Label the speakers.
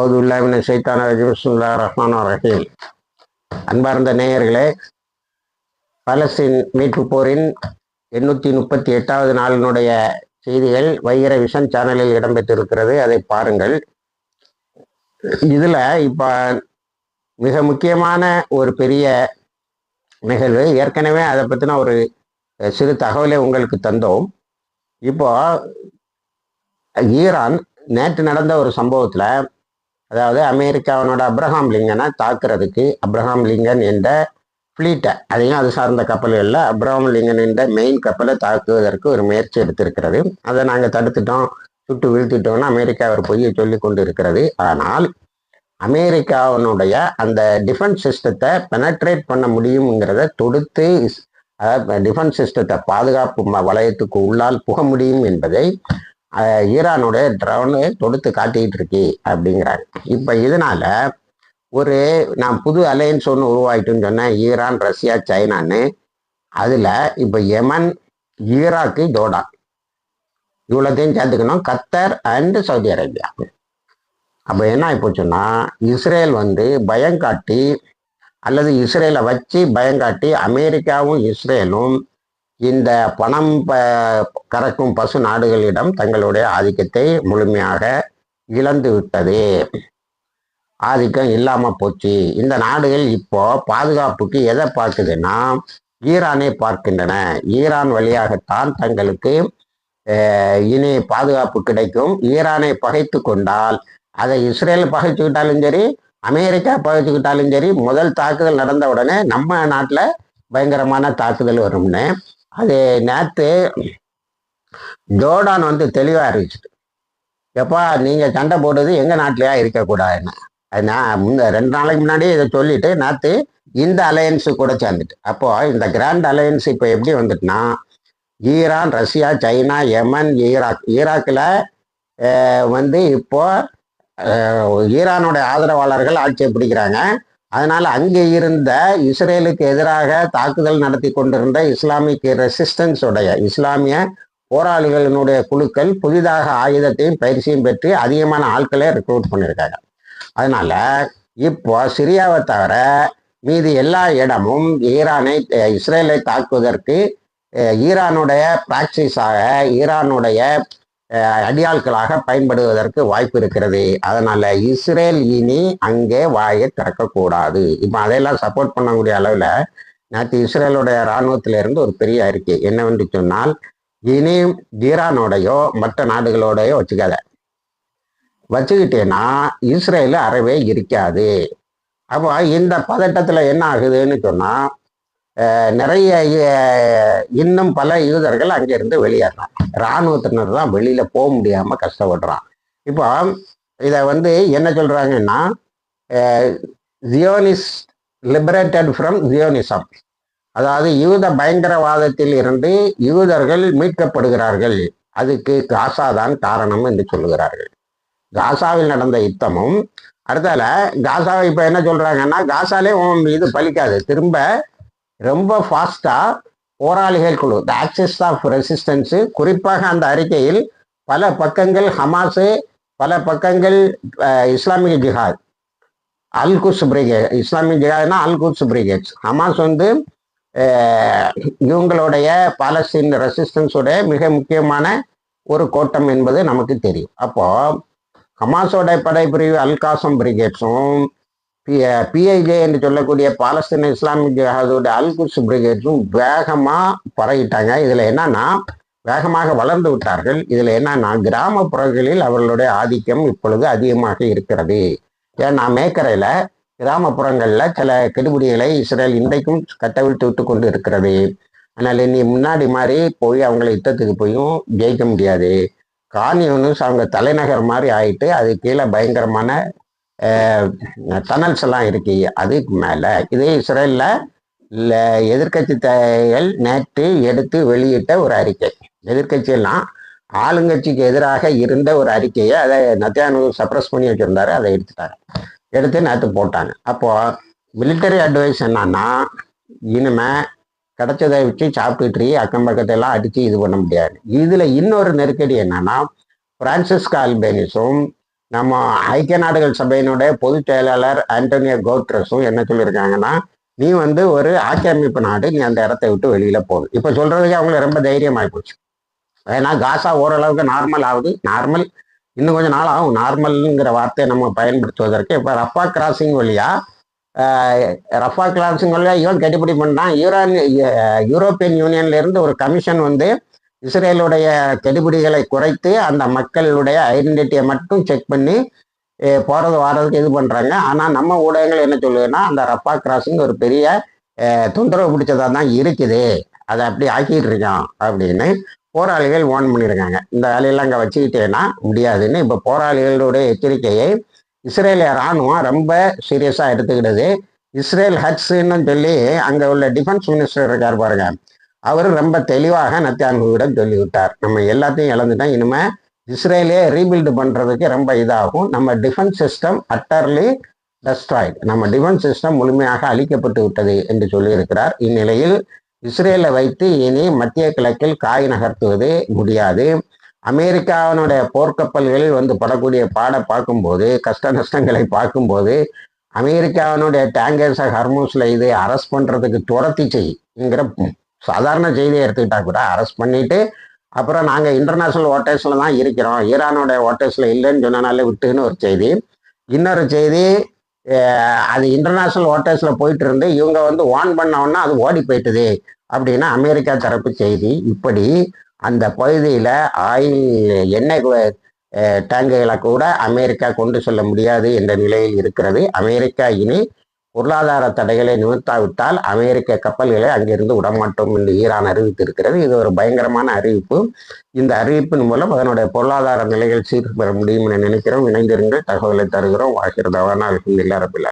Speaker 1: அவுதுல்லாமின் சைத்தான ரஜிமுல்லா ரஹ்மான் ரஹீம். அன்பார்ந்த நேயர்களே பலஸ்தீன் மீட்பு போரின் எண்ணூற்றி முப்பத்தி எட்டாவது நாளினுடைய செய்திகள் வைகர விஷன் சேனலில் இடம்பெற்றிருக்கிறது. அதை பாருங்கள். இதில் இப்போ மிக முக்கியமான ஒரு பெரிய நிகழ்வு. ஏற்கனவே அதை பற்றின ஒரு சிறு தகவலை உங்களுக்கு தந்தோம். இப்போ ஈரான் நேற்று நடந்த ஒரு சம்பவத்தில் அதாவது அமெரிக்காவினோட அப்ரஹாம் லிங்கனை தாக்குறதுக்கு அப்ரஹாம் லிங்கன் என்ற ஃப்ளீட்டை அதையும் அது சார்ந்த கப்பல்களில் அப்ரஹாம் லிங்கன் என்ற மெயின் கப்பலை தாக்குவதற்கு ஒரு முயற்சி எடுத்திருக்கிறது. அதை நாங்கள் தடுத்துட்டோம் சுட்டு வீழ்த்திட்டோம்னு அமெரிக்கா ஒரு பொய்யை சொல்லி கொண்டு இருக்கிறது ஆனால் அமெரிக்காவினுடைய அந்த டிஃபென்ஸ் சிஸ்டத்தை பெனட்ரேட் பண்ண முடியுங்கிறத தொடுத்து அதாவது டிஃபென்ஸ் சிஸ்டத்தை பாதுகாப்பு ம- வலயத்துக்கு உள்ளால் புக முடியும் என்பதை ஈரானுடைய ட்ரோனு தொடுத்து காட்டிக்கிட்டு இருக்கு அப்படிங்கிறாங்க இப்போ இதனால ஒரு நான் புது அலையன்ஸ் ஒன்று உருவாயிட்டுன்னு சொன்னேன். ஈரான் ரஷ்யா சைனான்னு. அதில் இப்போ யமன் ஈராக்கு ஜோர்டான். இவ்வளோத்தையும் சேர்த்துக்கணும். கத்தர் அண்டு சவுதி அரேபியா. அப்போ என்ன ஆகிப்போச்சுன்னா இஸ்ரேல் வந்து பயங்காட்டி அல்லது இஸ்ரேலை வச்சு பயங்காட்டி அமெரிக்காவும் இஸ்ரேலும் இந்த பணம் ப கறக்கும் பசு நாடுகளிடம் தங்களுடைய ஆதிக்கத்தை முழுமையாக இழந்து விட்டது. ஆதிக்கம் இல்லாமல் போச்சு. இந்த நாடுகள் இப்போ பாதுகாப்புக்கு எதை பார்க்குதுன்னா ஈரானை பார்க்கின்றன. ஈரான் வழியாகத்தான் தங்களுக்கு இனி பாதுகாப்பு கிடைக்கும். ஈரானை பகைத்து கொண்டால் அதை இஸ்ரேல் பகைச்சுக்கிட்டாலும் சரி அமெரிக்கா பகைச்சுக்கிட்டாலும் சரி முதல் தாக்குதல் நடந்த உடனே நம்ம நாட்டில் பயங்கரமான தாக்குதல் வரும்னு அது நேற்று ஜோர்டான் வந்து தெளிவாக அறிவிச்சிட்டு எப்பா நீங்கள் சண்டை போடுறது எங்கள் நாட்டிலையா இருக்கக்கூடாதுன்னு. அது நான் முன்ன ரெண்டு நாளைக்கு முன்னாடி இதை சொல்லிட்டு நேற்று இந்த அலையன்ஸு கூட சேர்ந்துட்டு. அப்போது இந்த கிராண்ட் அலையன்ஸ் இப்போ எப்படி வந்துட்டுனா Iran Russia China Yemen Iraq ஈராக்கில் வந்து இப்போது ஈரானுடைய ஈரானோட ஆதரவாளர்கள் ஆட்சியை பிடிக்கிறாங்க. அதனால் அங்கே இருந்த இஸ்ரேலுக்கு எதிராக தாக்குதல் நடத்தி கொண்டிருந்த இஸ்லாமிக் ரெசிஸ்டன்ஸ் உடைய இஸ்லாமிய போராளிகளினுடைய குழுக்கள் புதிதாக ஆயுதத்தையும் பயிற்சியும் பெற்று அதிகமான ஆட்களை ரெக்ரூட் பண்ணியிருக்காங்க. அதனால இப்போ சிரியாவை தவிர மீது எல்லா இடமும் ஈரானை இஸ்ரேலை தாக்குவதற்கு ஈரானுடைய பிராக்சிஸாக ஈரானுடைய அடியாட்களாக பயன்படுவதற்கு வாய்ப்பு இருக்கிறது. அதனால இஸ்ரேல் இனி அங்கே வாயை திறக்கக்கூடாது. இப்போ அதையெல்லாம் சப்போர்ட் பண்ணக்கூடிய அளவில் நேற்று இஸ்ரேலுடைய இராணுவத்திலிருந்து ஒரு பெரிய அறிக்கை. என்னவென்று சொன்னால் இனி ஈரானோடையோ மற்ற நாடுகளோடையோ வச்சுக்காத. வச்சுக்கிட்டேன்னா இஸ்ரேல் அறவே இருக்காது. அப்போ இந்த பதட்டத்தில் என்ன ஆகுதுன்னு சொன்னால் நிறைய இன்னும் பல யூதர்கள் அங்கேருந்து வெளியேறான் இராணுவத்தினர் தான் வெளியில் போக முடியாமல் கஷ்டப்படுறான். இப்போ இதை வந்து என்ன சொல்கிறாங்கன்னா ஜியோனிஸ் லிபரேட்டட் ஃப்ரம் ஜியோனிசம் அதாவது யூத பயங்கரவாதத்தில் இருந்து யூதர்கள் மீட்கப்படுகிறார்கள். அதுக்கு காசா தான் காரணம் என்று சொல்லுகிறார்கள். காசாவில் நடந்த யுத்தமும் அடுத்தால காசாவை இப்போ என்ன சொல்கிறாங்கன்னா காசாலே உன் இது பலிக்காது திரும்ப ரொம்ப ஃபாஸ்ட்டாக போராளிகள் குழு த ஆக்சிஸ் ஆஃப் ரெசிஸ்டன்ஸு குறிப்பாக அந்த அறிக்கையில் பல பக்கங்கள் ஹமாஸு பல பக்கங்கள் இஸ்லாமிய ஜிஹாத் அல்குஸ் பிரிகேட் இஸ்லாமிய ஜிஹாத்னா அல்குஸ் பிரிகேட்ஸ் ஹமாஸ் வந்து இவங்களுடைய பாலஸ்தீன் ரெசிஸ்டன்ஸுடைய மிக முக்கியமான ஒரு கோட்டம் என்பது நமக்கு தெரியும். அப்போ ஹமாஸோட படைப்பிரிவு அல்காசம் பிரிகேட்ஸும் பிஐஜே என்று சொல்லக்கூடிய பாலஸ்தீன இஸ்லாமிக் ஜஹாதோட அல் குஸ் பிரிகேட்ஸும் வேகமாக பரவிட்டாங்க. இதில் என்னன்னா வேகமாக வளர்ந்து விட்டார்கள். இதில் என்னன்னா கிராமப்புறங்களில் அவர்களுடைய ஆதிக்கம் இப்பொழுது அதிகமாக இருக்கிறது. ஏன்னா மேக்கரையில் கிராமப்புறங்களில் சில கெடுபிடிகளை இஸ்ரேல் இன்றைக்கும் கட்டவிழ்த்து விட்டு கொண்டு இருக்கிறது. அதனால் இனி முன்னாடி மாதிரி போய் அவங்கள யுத்தத்துக்கு போயும் ஜெயிக்க முடியாது. கான்யூனிஸ் அவங்க தலைநகர் மாதிரி ஆயிட்டு அது கீழே பயங்கரமான டனல்ஸ் எல்லாம் இருக்கு. அதுக்கு மேலே இதே இஸ்ரேலில் எதிர்கட்சி தலைகள் நேற்று எடுத்து வெளியிட்ட ஒரு அறிக்கை. எதிர்கட்சியெல்லாம் ஆளுங்கட்சிக்கு எதிராக இருந்த ஒரு அறிக்கையை அதை நத்தியானு சப்ரஸ் பண்ணி வச்சிருந்தாரு. அதை எடுத்துட்டாங்க. எடுத்து நேற்று போட்டாங்க. அப்போது மிலிட்டரி அட்வைஸ் என்னன்னா இனிமே கிடைச்சதை வச்சு சாப்பிட்டுட்டு அக்கம் பக்கத்தை எல்லாம் இது பண்ண முடியாது. இதில் இன்னொரு நெருக்கடி என்னன்னா பிரான்சிஸ்கா அல்பேனிஸும் நம்ம ஐக்கிய நாடுகள் சபையினுடைய பொதுச் செயலாளர் ஆண்டோனியோ கோட்ரஸும் என்ன சொல்லியிருக்காங்கன்னா நீ வந்து ஒரு ஆக்கிரமிப்பு நாடு நீ அந்த இடத்த விட்டு வெளியில போகுது இப்போ சொல்றதுக்கு அவங்களுக்கு ரொம்ப தைரியமாகி போச்சு. ஏன்னா காசா ஓரளவுக்கு நார்மல் ஆகுது. நார்மல் இன்னும் கொஞ்சம் நாள் ஆகும். நார்மல்ங்கிற வார்த்தையை நம்ம பயன்படுத்துவதற்கு இப்போ ரஃபா கிராசிங் வழியா ரஃபா கிராசிங் வழியா இவன் கட்டுப்படி பண்ணான் யூரான் யூரோப்பியன் யூனியன்ல இருந்து ஒரு கமிஷன் வந்து இஸ்ரேலுடைய கெடுபிடிகளை குறைத்து அந்த மக்களுடைய ஐடென்டிட்டியை மட்டும் செக் பண்ணி போகிறது போறது வாரதுக்கு இது பண்ணுறாங்க ஆனால் நம்ம ஊடகங்கள் என்ன சொல்லுதுன்னா அந்த ரப்பா கிராசிங் ஒரு பெரிய தொந்தரவு பிடிச்சதா தான் இருக்குது. அதை அப்படி ஆக்கிட்டு இருக்கான் அப்படின்னு போராளிகள் ஓன் பண்ணியிருக்காங்க. இந்த வேலையெல்லாம் அங்கே வச்சுக்கிட்டேன்னா முடியாதுன்னு இப்போ போராளிகளுடைய எச்சரிக்கையை இஸ்ரேலிய ராணுவம் ரொம்ப சீரியஸாக எடுத்துக்கிட்டது இஸ்ரேல் ஹட்ஸுன்னு சொல்லி அங்கே உள்ள டிஃபென்ஸ் மினிஸ்டர் இருக்கார் பாருங்க. அவர் ரொம்ப தெளிவாக நத்தியான்குவிடம் சொல்லிவிட்டார். நம்ம எல்லாத்தையும் இழந்துட்டோம் இனிமே இஸ்ரேலே ரீபில்டு பண்ணுறதுக்கு ரொம்ப இதாகும். நம்ம டிஃபென்ஸ் சிஸ்டம் அட்டர்லி டெஸ்ட்ராய்டு நம்ம டிஃபென்ஸ் சிஸ்டம் முழுமையாக அழிக்கப்பட்டு விட்டது என்று சொல்லியிருக்கிறார். இந்நிலையில் இஸ்ரேலை வைத்து இனி மத்திய கிழக்கில் காய் நகர்த்துவது முடியாது. அமெரிக்காவினுடைய போர்க்கப்பல்களில் வந்து படக்கூடிய பாட பார்க்கும்போது கஷ்ட நஷ்டங்களை பார்க்கும்போது அமெரிக்காவினுடைய டேங்கர்ஸை ஹர்மூஸ்ல இது அரெஸ்ட் பண்ணுறதுக்கு துரத்தி செய்யுங்கிற சாதாரண செய்தியை எடுத்துக்கிட்டா கூட அரெஸ்ட் பண்ணிட்டு அப்புறம் நாங்கள் இன்டர்நேஷ்னல் ஓட்டர்ஸில் தான் இருக்கிறோம். ஈரானோட ஓட்டர்ஸில் இல்லைன்னு சொன்னனால விட்டுன்னு ஒரு செய்தி. இன்னொரு செய்தி அது இன்டர்நேஷ்னல் ஓட்டர்ஸில் போயிட்டு இருந்து இவங்க வந்து ஓன் பண்ணோன்னா அது ஓடி போயிட்டுது அப்படின்னு அமெரிக்கா தரப்பு செய்தி. இப்படி அந்த பகுதியில் ஆயில் எண்ணெய் டேங்குகளை கூட அமெரிக்கா கொண்டு செல்ல முடியாது என்ற நிலையில் இருக்கிறது. அமெரிக்கா இனி பொருளாதார தடைகளை நிமித்தாவிட்டால் அமெரிக்க கப்பல்களை அங்கிருந்து விடமாட்டோம் என்று ஈரான் அறிவித்திருக்கிறது. இது ஒரு பயங்கரமான அறிவிப்பு. இந்த அறிவிப்பின் மூலம் அதனுடைய பொருளாதார நிலைகள் சீர் பெற முடியும் என நினைக்கிறோம். இணைந்திருங்கள். தகவலை தருகிறோம். வாசிறதவான அலமதுல்லா ரபில்லா